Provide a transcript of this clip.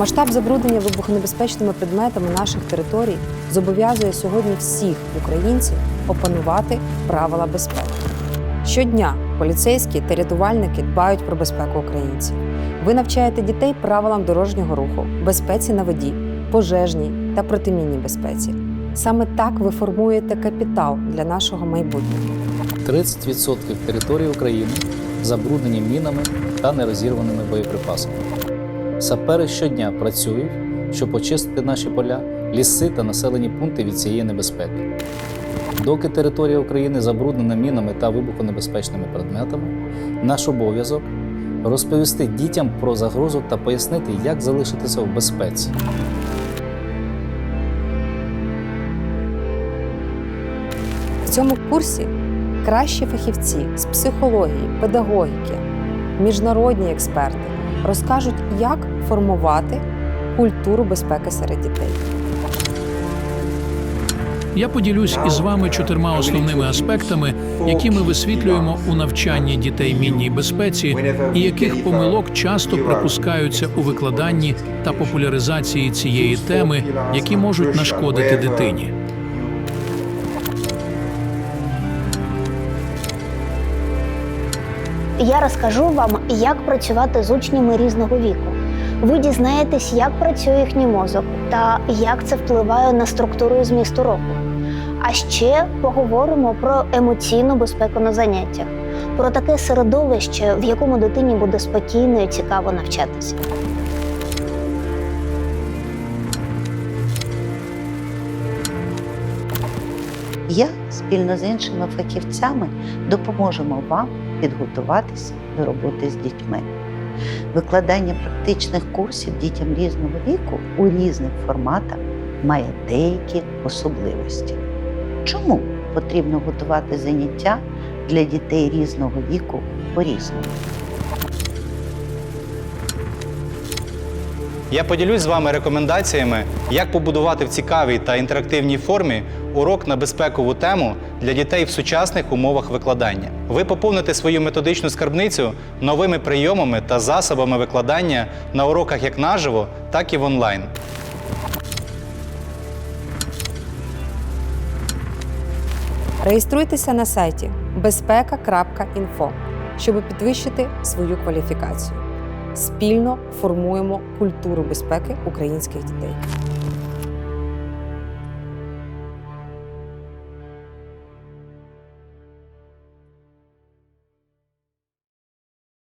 Масштаб забруднення вибухонебезпечними предметами наших територій зобов'язує сьогодні всіх українців опанувати правила безпеки. Щодня поліцейські та рятувальники дбають про безпеку українців. Ви навчаєте дітей правилам дорожнього руху, безпеці на воді, пожежній та протимінній безпеці. Саме так ви формуєте капітал для нашого майбутнього. 30% території України забруднені мінами та нерозірваними боєприпасами. Сапери щодня працюють, щоб очистити наші поля, ліси та населені пункти від цієї небезпеки. Доки територія України забруднена мінами та вибухонебезпечними предметами, наш обов'язок розповісти дітям про загрозу та пояснити, як залишитися в безпеці. В цьому курсі кращі фахівці з психології, педагогіки, міжнародні експерти розкажуть, як формувати культуру безпеки серед дітей. Я поділюсь із вами чотирма основними аспектами, які ми висвітлюємо у навчанні дітей мінній безпеці, і яких помилок часто припускаються у викладанні та популяризації цієї теми, які можуть нашкодити дитині. Я розкажу вам, як працювати з учнями різного віку. Ви дізнаєтесь, як працює їхній мозок та як це впливає на структуру і зміст уроку. А ще поговоримо про емоційну безпеку на заняттях, про таке середовище, в якому дитині буде спокійно і цікаво навчатися. Я спільно з іншими фахівцями допоможемо вам підготуватися до роботи з дітьми. Викладання практичних курсів дітям різного віку у різних форматах має деякі особливості. Чому потрібно готувати заняття для дітей різного віку по-різному? Я поділюсь з вами рекомендаціями, як побудувати в цікавій та інтерактивній формі урок на безпекову тему для дітей в сучасних умовах викладання. Ви поповните свою методичну скарбницю новими прийомами та засобами викладання на уроках як наживо, так і в онлайн. Реєструйтеся на сайті безпека.інфо, щоб підвищити свою кваліфікацію. Спільно формуємо культуру безпеки українських дітей.